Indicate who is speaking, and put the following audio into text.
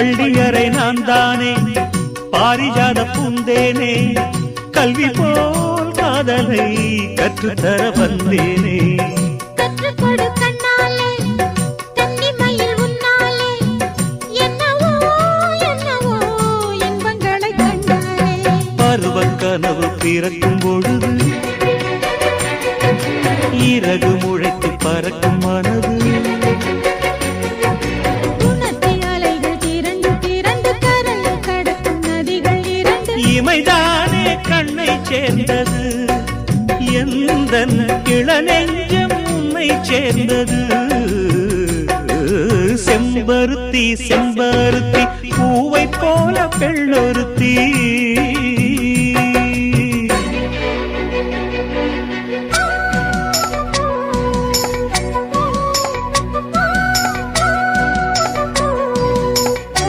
Speaker 1: பள்ளியறை நான் தானே பாரிஜாத பூந்தேனே? கல்வி போல் காதலை கற்றுத்தர வந்தேனே. கனவு பிறக்கும் பொழுது இறகு முளைத்து பறக்கும் மனது. இமைதானே கண்ணை சேர்ந்தது? எந்த இளநெஞ்சம் உன்னை சேர்ந்தது? செம்பருத்தி செம்பருத்தி பூவை போல பெள்ளொருத்தி